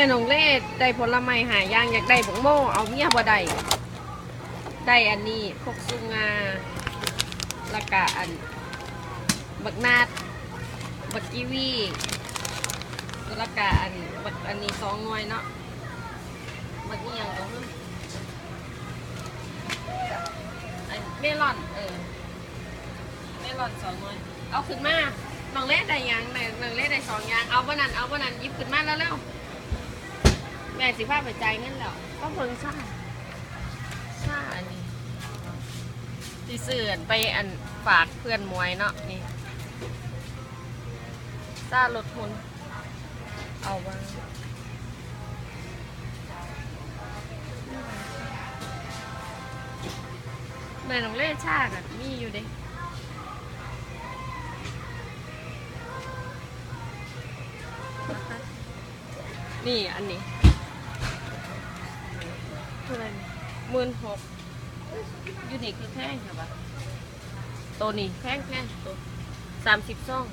ม่นองเล่ได้ผลไม้หายางอยากได้บักโมเอาเมียบ่ได้ได้อันนี้พกซุงาล้วก็อัน บักนาด บักกีวีล้วก็อันบักอันนี้สองหน่วยเนาะบักนี่ยังก็คืออันเมลอนเออเมลอนสองหน่วยเอาขึ้นมาน้องเล่ได้ยังน้องเล่ได้สองอยางเอาบ่นั้นเอาบ่นั้นยิบขึ้นมาแล้วแล้ว แม่สิพาไปจ่ายเงินแล้วก็เพิ่งซ่าซ่าอันนี้ที่ซื้ออันไปอันฝากเพื่อนมวยเนาะนี่ซ่าลดทุนเอาวางแม่น้องเล่ชาติมีอยู่เด้นะคะนี่อันนี้ หมื่นหกยูนิคคือแพงใช่ปะตัวนี้แพงแพงตัวสามสิบซอง